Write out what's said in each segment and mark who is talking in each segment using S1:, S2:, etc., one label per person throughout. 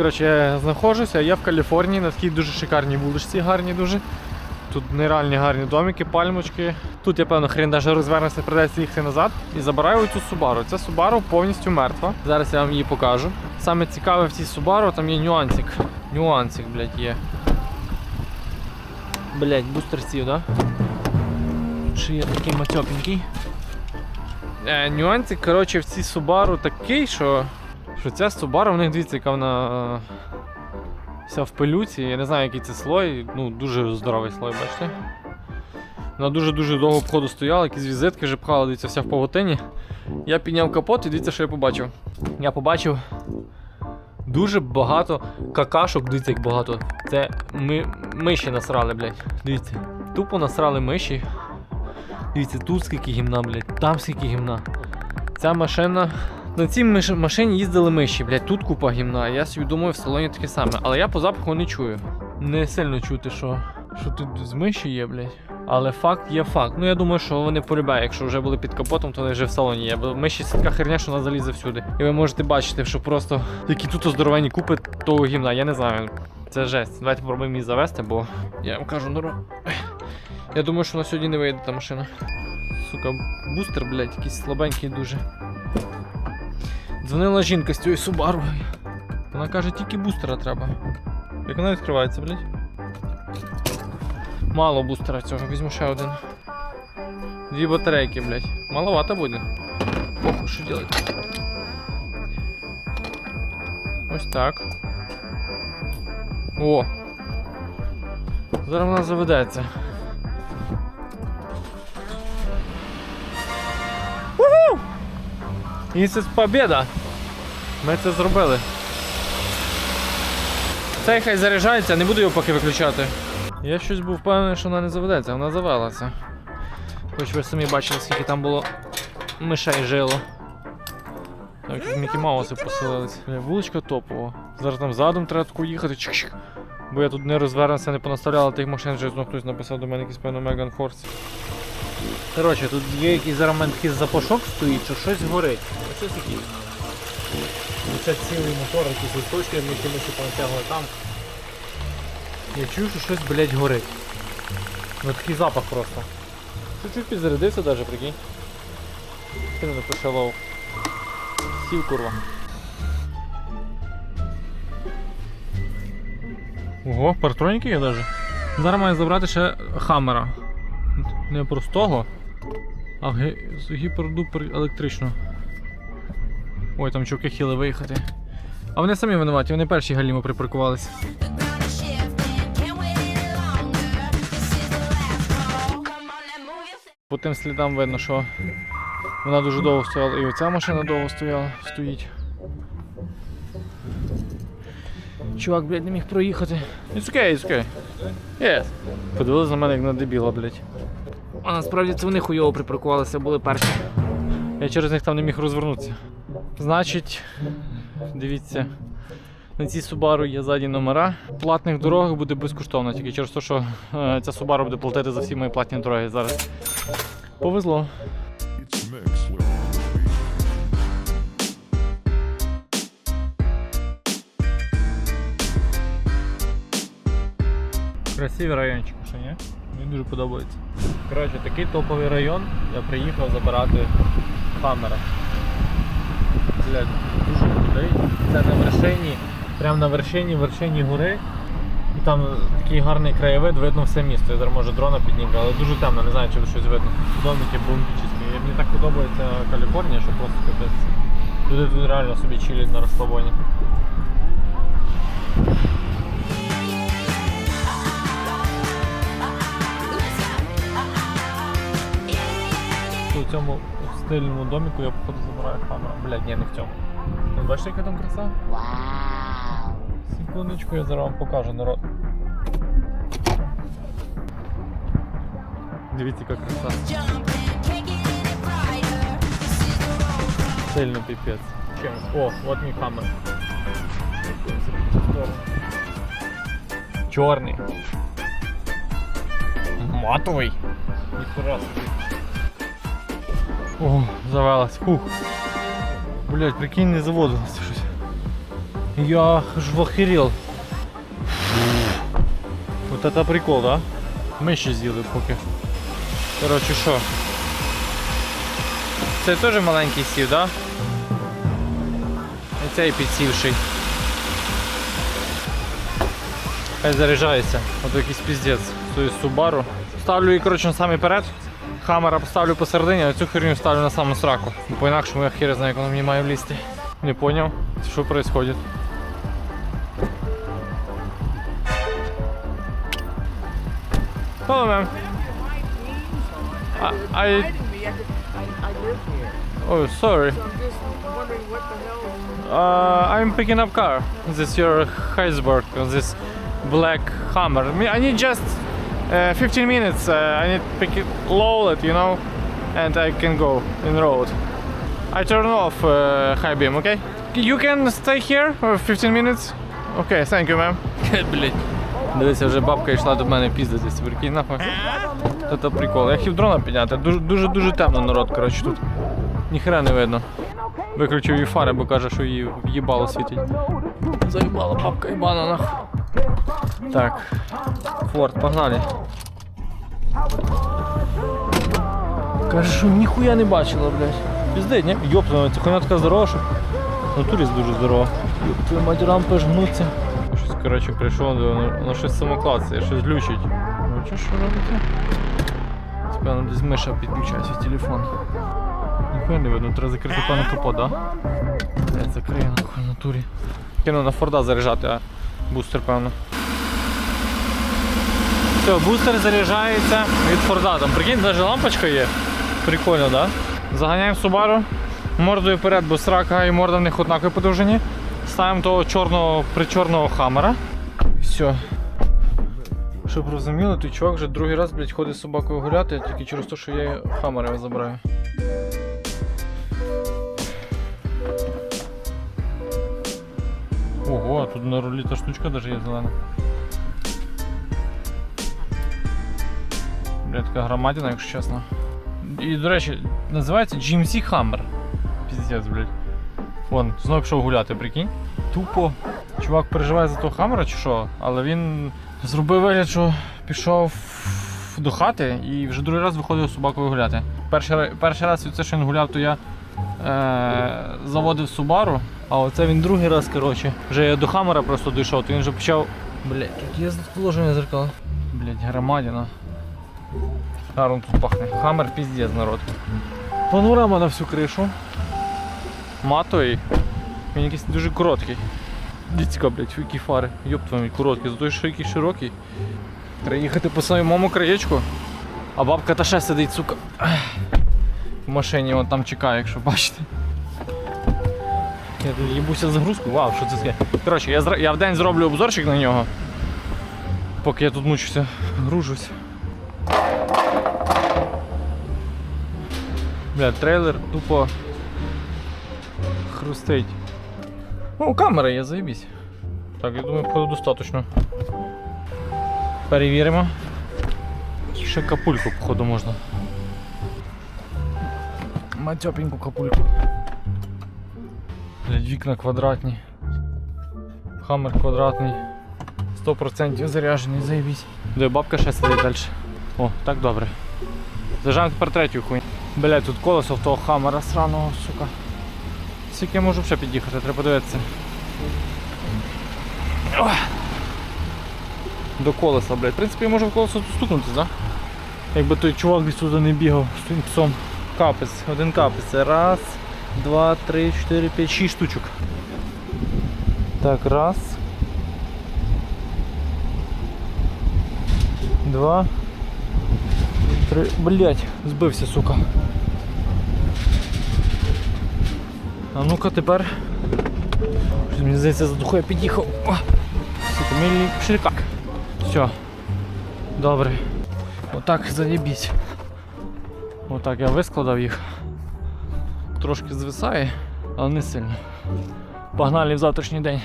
S1: коротше, я знаходжуся. Я в Каліфорнії на такій дуже шикарній вуличці, гарні дуже. Тут нереальні гарні домики, пальмочки. Тут я певно хрен даже розвернеться, придеться їхати назад. І забираю цю Subaru. Ця Subaru повністю мертва. Зараз я вам її покажу. Саме цікаве в цій Subaru, там є нюансик. Нюансик, блядь, є. Блядь, бустер сів, да? Чи є такий матьопенький? Е, нюансик, коротше, в цій Subaru такий, що, що ця Subaru, в них дивіться, яка вона е, вся в пилюці. Я не знаю, який це слой. Ну, дуже здоровий слой, бачите? Вона дуже-дуже довго в ходу стояла, якісь візитки вже пхала, дивіться, вся в павутині. Я підняв капот і дивіться, що я побачив. Я побачив дуже багато какашок, дивіться, як багато. Це ми, миші насрали, блядь. Дивіться. Тупо насрали миші. Дивіться, тут скільки гімна, блядь, там скільки гімна. Ця машина. На цій машині їздили миші, блядь, тут купа гімна. Я собі думаю, в салоні таке саме. Але я по запаху не чую. Не сильно чути, що, що тут з миші є, блядь. Але факт є факт. Ну я думаю, що вони полюбляють. Якщо вже були під капотом, то вони вже в салоні є. Бо миші це така херня, що вона залізе всюди. І ви можете бачити, що просто які тут оздоровені купи того гімна, я не знаю. Це жесть. Давайте попробуємо її завести, бо я вам кажу, ну. Я думаю, що на сьогодні не вийде та машина. Сука, бустер, блядь, якийсь слабенький дуже. Дзвонила жінка з цією Subaru. Вона каже, тільки бустера треба. Як вона відкривається, блядь? Мало бустера цього, візьму ще один. Дві батарейки, блядь. Маловато буде. Похуй, що делать? Ось так. О! Зараз вона заведеться. Уху! І це побіда! Ми це зробили. Цей хай заряджається, не буду його поки виключати. Я щось був впевнений, що вона не заведеться, вона завелася. Хоч ви самі бачили, скільки там було мишей жило. Там якісь Мікі Мауси поселились. Вуличка топова. Зараз там задом треба таку їхати. Чик-чик. Бо я тут не розвернувся, не понаставляла тих машин, вже знов хтось написав до мене якийсь певно Меган Форс. Коротше, тут є якийсь зараз мене такий запашок стоїть, що щось горить. Оце такий. Це цілий мотор, якісь листочки, які ми ще понатягли там. Я чую, що щось, блядь, горить. Ну такий запах просто. Чуть-чуть підзарядився даже, прикинь. Ти не напише. Сів курва. Ого, партроніки є даже. Зараз маю забрати ще хаммера. Не простого, а гіпердупер електричного. Ой, там чуваки хотіли виїхати. А вони самі винуваті, вони перші галімо припаркувалися. По тим слідам видно, що вона дуже довго стояла, і оця машина довго стояла, стоїть. Чувак, блядь, не міг проїхати. It's okay, it's okay. Yes. Подивилися на мене як на дебіла, блядь. А насправді це вони хуйово припаркувалися, були перші. Я через них там не міг розвернутися. Значить, дивіться, на цій Subaru є задні номера. Платних дорогах буде безкоштовно, тільки через те, що е, ця Subaru буде платити за всі мої платні дороги зараз. Повезло. Красивий райончик, що ні? Мені дуже подобається. Коротше, такий топовий район. Я приїхав забирати хаммера. Блядь, дуже людей. Це на вершині, прямо на вершині, вершині гори. І там такий гарний краєвид, видно все місто. Я зараз може дрона підніму, але дуже темно, не знаю, чи щось видно. Домики бомбічні. Мені так подобається Каліфорнія, що просто капець. Люди тут реально собі чилять на розслабоні. У цьому стильному доміку я походу забираю камеру. Блядь, ні, не в цьому. Ви бачите, яка там краса? Секундочку, я зараз вам покажу народ. Дивіться, яка краса. Сильно піпець. Чим? О, от мій хамер. Чорний. Матовий. Ніхуя собі. О, завелась. Фух. Блять, прикинь, не заводилося щось. Я ж охерел. Вот это прикол, да? Ми ще з'їли поки. Коротше, що? Це теж маленький сів, да? І цей підсівший. Хай заряджається. Ото якийсь піздець. Тою Subaru. Ставлю її, коротше, на самий перед. Хамера поставлю посередині, а цю херню ставлю на саму сраку. Бо по-інакшому я хер знаю, як воно мені має влізти. Не поняв, що відбувається. Hello, ma'am. I, I oh sorry. Uh, I'm picking up car. This your Heisberg, this black Hammer. Me- I need just uh, 15 minutes. Uh, I need to pick it, load it, you know, and I can go in road. I turn off uh, high beam, okay? You can stay here for 15 minutes. Okay, thank you, ma'am. Блять. Дивися, вже бабка йшла до мене піздитись, прикинь нахуй. Це то прикол. Я хотів дрона підняти. Дуже дуже дуже темно народ, коротше тут. Ніхера не видно. Виключив її фари, бо каже, що її в'їбало світить. Заїбала бабка їбана нахуй. Так. Форд, погнали. Каже, що ніхуя не бачила, блядь. Піздить, ні? Йоптана, ця хуйня така здорова, що в натурі дуже здорова. Твою мать рампи жгнуться. Щось, коротше, прийшов, воно щось самоклацає, щось глючить. Ну, що, що робити? Певно, десь миша підключається телефон. Ніхуя не видно, треба закрити пане капот, да? Я закрию нахуй натурі. Кину на Форда заряджати, а бустер, певно. Все, бустер заряджається від Форда. Там прикинь, навіть лампочка є. Прикольно, да? Заганяємо Subaru, мордою вперед, бо срака і морда в них однакові по довжині. Ставимо того чорного причорного хамера. Все. Щоб розуміли, той чувак вже другий раз, блядь, ходить з собакою гуляти, тільки через те, що я хамера його забираю. Ого, тут на рулі та штучка даже є зелена. Бля, така громадина, якщо чесно. І, до речі, називається GMC Hammer. Піздець, блядь. Вон, знову пішов гуляти, прикинь. Тупо. Чувак переживає за того хамера чи що, але він зробив вигляд, що пішов до хати і вже другий раз виходив з собакою гуляти. Перший, перший раз від це, що він гуляв, то я е, заводив Subaru, а оце він другий раз, коротше, вже я до хамера просто дійшов, то він вже почав. Блять, тут є положення зеркала. Блять, громадіна. Гарно тут пахне. Хаммер піздець, народ. Панорама на всю кришу. Матовий. Він якийсь дуже короткий. Дідька, блядь, які фари. Йоп твою, короткі, зато що який широкий. Треба їхати по своєму краєчку. А бабка та ще сидить, сука. В машині вон там чекає, якщо бачите. Я тут їбуся загрузку. Вау, що це таке? Коротше, я, я в день зроблю обзорчик на нього. Поки я тут мучуся, гружусь. Бля, трейлер тупо хрустить. Ну, камера є, заєбісь. Так, я думаю, походу достатньо. Перевіримо. Ще капульку, походу, можна. Матьопеньку капульку. Блядь, вікна квадратні. Хаммер квадратний. 100% заряджений, заєбісь. Де бабка ще сидить далі. О, так добре. Зажаємо тепер третю хуйню. Блядь, тут колесо в того хаммера сраного, сука. Скільки я можу ще під'їхати, треба подивитися. До колеса, блядь. В принципі, я можу в колесо стукнутися, да? Якби той чувак туди не бігав з тим псом. Капець, один капець. Раз, два, три, чотири, п'ять, шість штучок. Так, раз. Два. Три. Блять, збився, сука. А ну-ка тепер. Мені здається, за духою під'їхав. О! Сука, мій ширикак. Все. Добре. Отак заєбісь. Отак я вискладав їх. Трошки звисає, але не сильно. Погнали в завтрашній день.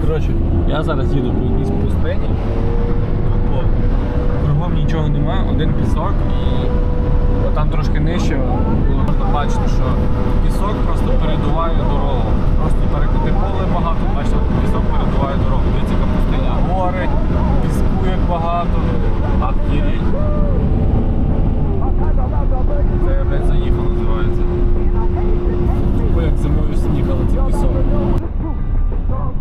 S1: Коротше, я зараз їду по якійсь пустині. Нічого нема, один пісок і там трошки нижче було можна бачити, що пісок просто передуває дорогу. Просто перекоти поле багато, бачите, пісок передуває дорогу. Дивіться, яка пустиня. Гори, піску як багато. Ахіріть. Це я, блядь, заїхав, називається. Тупо як зимою сніг, але це пісок.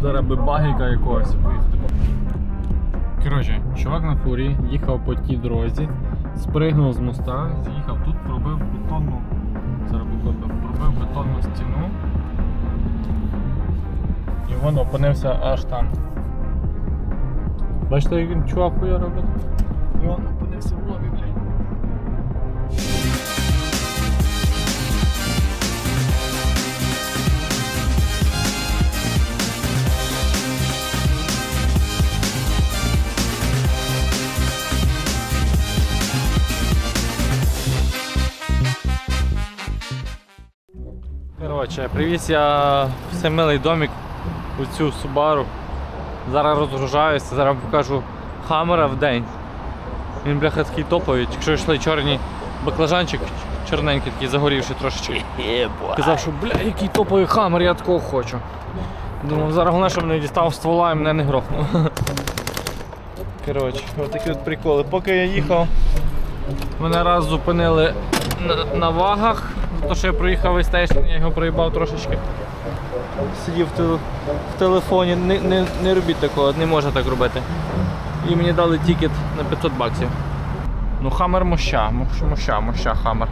S1: Зараз би багіка якогось поїхати. Коротше, чувак на фурі їхав по тій дорозі, спригнув з моста, з'їхав тут, пробив бетонну. Пробив бетонну стіну. І він опинився аж там. Бачите, як він чувак хуя робить? І він опинився в лобі, Коротше, привіз я в семилий домик у цю Subaru. Зараз розгружаюся, зараз покажу хамера в день. Він бляха такий топовий, якщо йшли чорні баклажанчик, чорненький такий загорівший трошечки. Казав, що бля, який топовий хамер, я такого хочу. Думав, зараз головне, щоб не дістав ствола і мене не грохнув. Коротше, ось такі от приколи. Поки я їхав, мене раз зупинили на, на вагах, за те, що я проїхав весь стейшн, я його проїбав трошечки. Сидів в, тел- в телефоні, не, не, не робіть такого, не можна так робити. І мені дали тікет на 500 баксів. Ну хамер моща, моща, моща, хамер.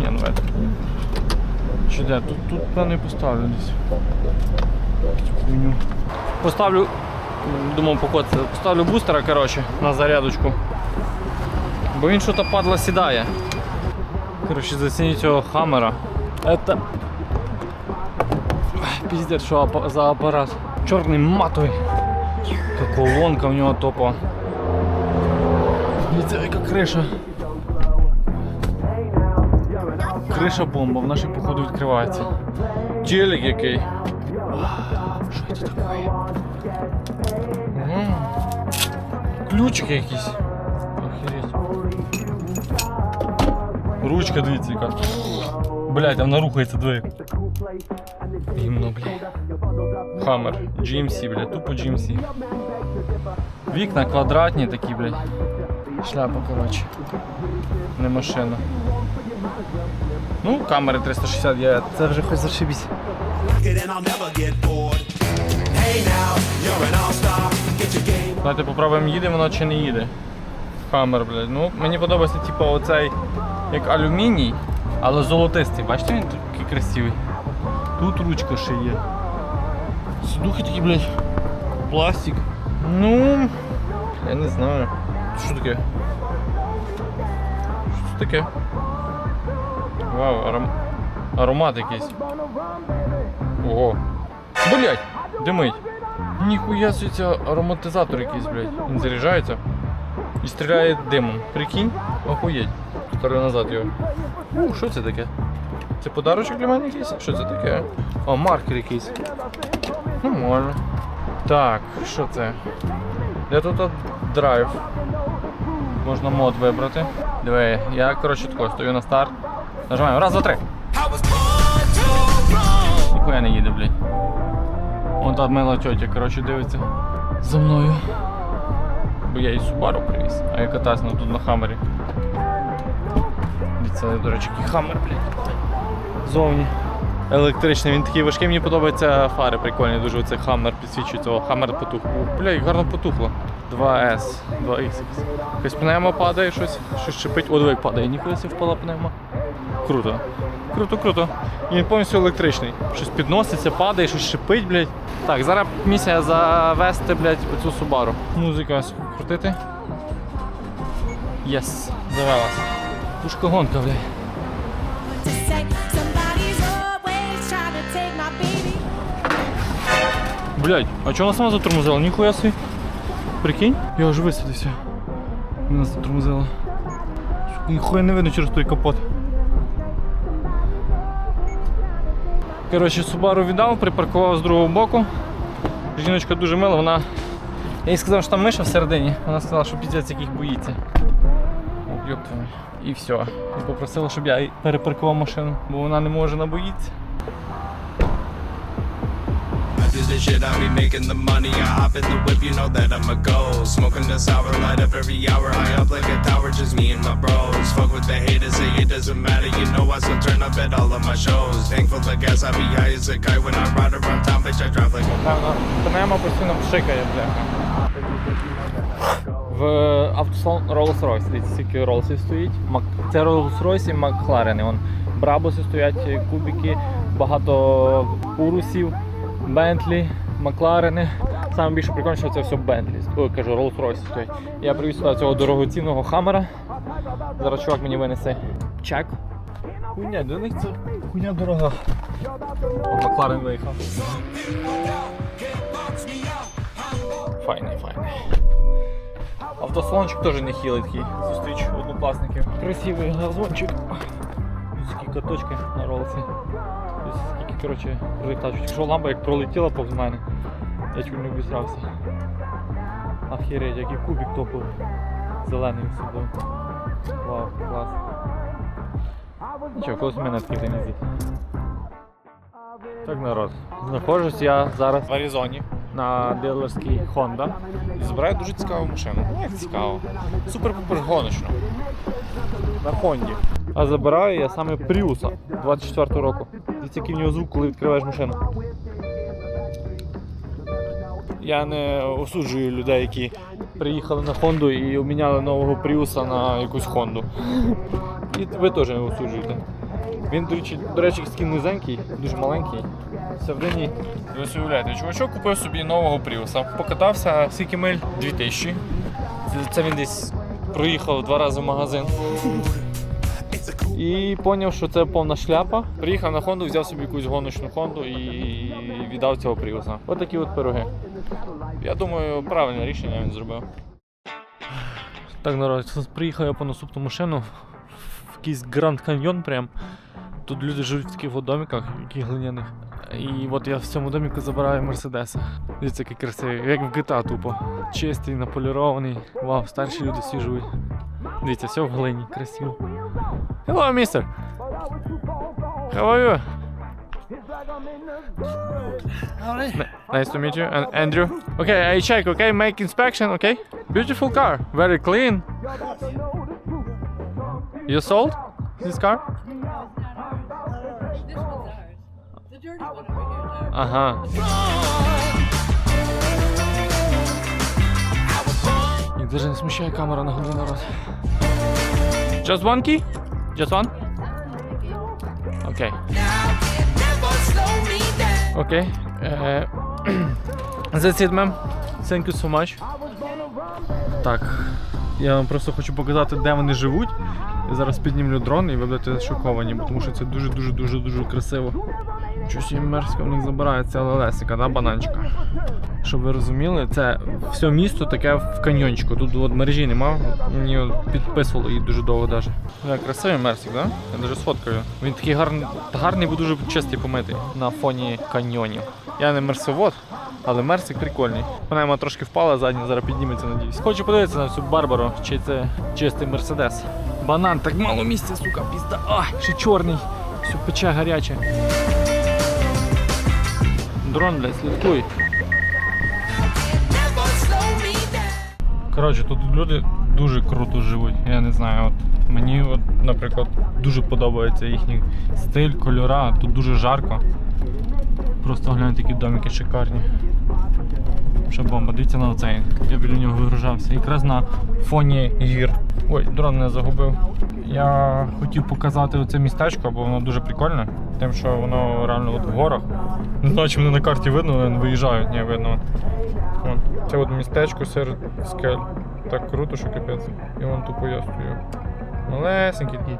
S1: Ні, ну это. Чи де? Тут, тут певно і поставлю десь. Поставлю, думав покоцати, поставлю бустера, коротше, на зарядочку. Бо він що-то падла сідає. Коротше, зацініть цього хамера. Это... Пиздец, що за апарат. Чорний матовий. Яка колонка в нього топова. Дивіться, яка криша. Криша бомба, в нашій походу відкривається. Челік який. Що це таке? М. Ключики якісь. Охереть. Ручка дивіться яка. Блять, вона рухається двоє. Гімно, блядь. Хаммер. GMC, блядь, тупо GMC. Вікна квадратні такі, блядь. Шляпа, коротше. Не машина. Ну, камери 360 є, це вже хоч зашибісь. Давайте попробуємо, їде воно чи не їде. Хаммер, блядь. Ну, мені подобається, типу, оцей як алюміній, але золотистий. Бачите, він такий красивий. Тут ручка ще є. Сидухи такі, блядь. Пластик. Ну. Я не знаю. Що таке? Що це таке? Вау, аром... аромат якийсь. Ого. Блять, димить. Ніхуя собі це ароматизатор якийсь, блядь. Він заряджається і стріляє димом. Прикинь? Охуєть. Второй назад його. У, що це таке? Це подарочок для мене якийсь? Що це таке? О, маркер якийсь. Нормально. Так, що це? Де тут драйв? Можна мод вибрати. Диви, я коротше тако стою на старт. Нажимаємо. Раз, два, три. Ніхуя не їде, блядь. Вон та мила тьотя, коротше, дивиться за мною. Бо я їй Subaru привіз, а я катаюсь на тут на хаммері. Це, до речі, який хаммер, блядь. Зовні. Електричний, він такий важкий, мені подобаються фари прикольні, дуже оцей хаммер підсвічується. О, хаммер потух. Бля, як гарно потухло. 2S, 2X. Якась пневма падає, щось, щось шипить. О, як падає, ніхуя себе впала пневма. Круто. Круто, круто. І він повністю електричний. Щось підноситься, падає, щось шипить, блядь. Так, зараз місія завести, блядь, оцю Subaru. Музика крутити. Єс, завелась. Пушка гонка, блядь. Блядь, а чого вона сама затормозила? Ніхуя собі. Прикинь? Я аж висадився. Вона затормозила. Ніхуя не видно через той капот. Коротше, Subaru віддав, припаркував з другого боку. Жіночка дуже мила, вона. Я їй сказав, що там миша всередині. Вона сказала, що піздець яких боїться. О, Йоп. І все. І попросила, щоб я перепаркував машину, бо вона не може набоїться.
S2: Life the shit, I be making the money. I hop in the whip, you know that I'm a go. Smoking the sour, light up every hour. High up like a tower, just me and my bros. Fuck with the haters, say it doesn't matter. You know I still turn up at all of my shows. Thankful the gas, I be high as a kite when I ride around town, bitch. I drive like a
S1: Певно, постійно пшикає, бляха. В автосалон Rolls-Royce, дивіться, скільки Роллсів стоїть. Це Rolls-Royce і Макларени. Брабуси стоять, кубики, багато урусів, Бентлі, Макларени. Саме більше прикольно, що це все Бентлі. Ой, кажу, Rolls-Royce стоять. Я привіз сюди цього дорогоцінного хамера. Зараз чувак мені винесе чек. Хуйня, для них це хуйня дорога. Макларен виїхав. Файний, файний. Автосалончик теж не хілий такий. Зустріч однокласників. Красивий газончик. Такі каточки на ролиці. Скільки, коротше, крутих тачок. Якщо лампа як пролетіла повз мене, я чуть не обісрався. Охереть, який кубик топовий. Зелений сюди. Вау, клас. Нічого, колись в мене такий день. Так, народ. Знаходжусь я зараз в Аризоні на дилерській Honda. І збираю дуже цікаву машину. Ну, як цікаво. Супер-пупер гоночну. На Хонді. А забираю я саме Prius 24 року. Дивіться, який в нього звук, коли відкриваєш машину. Я не осуджую людей, які приїхали на Хонду і обміняли нового Prius на якусь Хонду. І ви теж не осуджуєте. Він, до речі, до речі, низенький, дуже маленький. Всередині, ви собі уявляєте, чувачок купив собі нового Пріуса. Покатався скільки миль? 2000. Це, це він десь проїхав два рази в магазин. І зрозумів, що це повна шляпа. Приїхав на Хонду, взяв собі якусь гоночну Хонду і віддав цього Пріуса. Ось такі от пироги. Я думаю, правильне рішення він зробив. Так, народ, приїхав я по наступну машину в якийсь Гранд Каньйон прям. Тут люди живуть в таких домиках, яких глиняних. І от я в цьому доміку забираю Мерседеса. Дивіться, який красивий, як в GTA тупо. Чистий, наполірований. Вау, старші люди всі живуть. Дивіться, все в глині, красиво. Hello, mister. How are you? Nice to meet you. And Andrew. Okay, I check, okay? Make inspection, okay? Beautiful car. Very clean. You sold this car? Ага. Їх даже не смущає камера на голові народ. Just one key? Just one? Окей. Окей. Е, That's it, ma'am. Thank you so much. Так. Я вам просто хочу показати, де вони живуть. Я зараз піднімлю дрон і ви будете шоковані, тому що це дуже-дуже дуже дуже красиво. Щось їм мерзко в них забирає ця лелесика, да, бананчика. Щоб ви розуміли, це все місто таке в каньйончику. Тут от мережі нема, мені підписувало її дуже довго навіть. Да, красивий мерсик, да? Я навіть сфоткаю. Він такий гарний, гарний, бо дуже чистий помитий на фоні каньйонів. Я не мерсовод, але мерсик прикольний. Вона трошки впала задня, зараз підніметься, надіюсь. Хочу подивитися на цю Барбару, чи це чистий мерседес. Банан, так мало місця, сука, пізда. А, ще чорний. Все пече гаряче. Дрон, блядь, слідкуй. Коротше, тут люди дуже круто живуть. Я не знаю, от мені, от, наприклад, дуже подобається їхній стиль, кольора. Тут дуже жарко. Просто гляньте, які домики шикарні. Ще бомба, дивіться на оцей. Я біля нього вигружався. Якраз на фоні гір. Ой, дрон не загубив. Я хотів показати оце містечко, бо воно дуже прикольне. Тим, що воно реально от в горах. Не знаю, чи мене на карті видно, але виїжджають, ні, видно. От. Це от містечко серед скель. Так круто, що капець. І вон тупо я стою. Малесенький такий.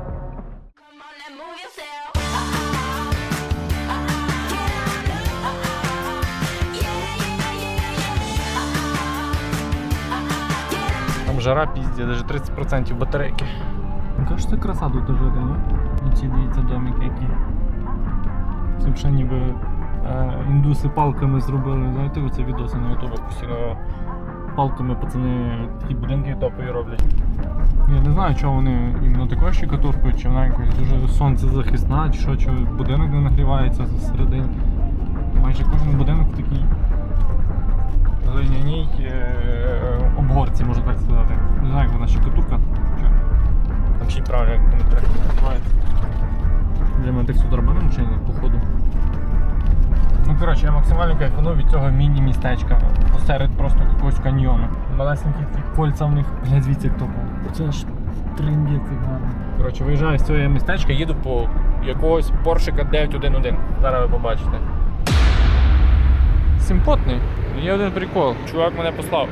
S1: Там жара пізді, навіть 30% батарейки. Яка це краса тут жити, ні? Оці дивіться домики які. Це вже ніби е, індуси палками зробили. Знаєте, оце відоси на ютубі постійно палками пацани такі будинки топові роблять. Я не знаю, чого вони іменно такою щекотуркою, чи вона якось дуже сонцезахисна, чи що, чи будинок не нагрівається зсередини. Майже кожен будинок в такій глиняній е, обгорці, можна так сказати. Не знаю, як вона щекотурка. Правильно як називається. Для мене так сюди робимо чи ні, походу. Ну, коротше, я максимально кайфанув від цього міні-містечка посеред просто якогось каньйону. Малесенькі такі кольця в них. Глядь звідси як. Це ж трендець як гарно. Коротше, виїжджаю з цього містечка, їду по якогось Поршика 911. Зараз ви побачите. Симпотний. Є один прикол. Чувак мене послав.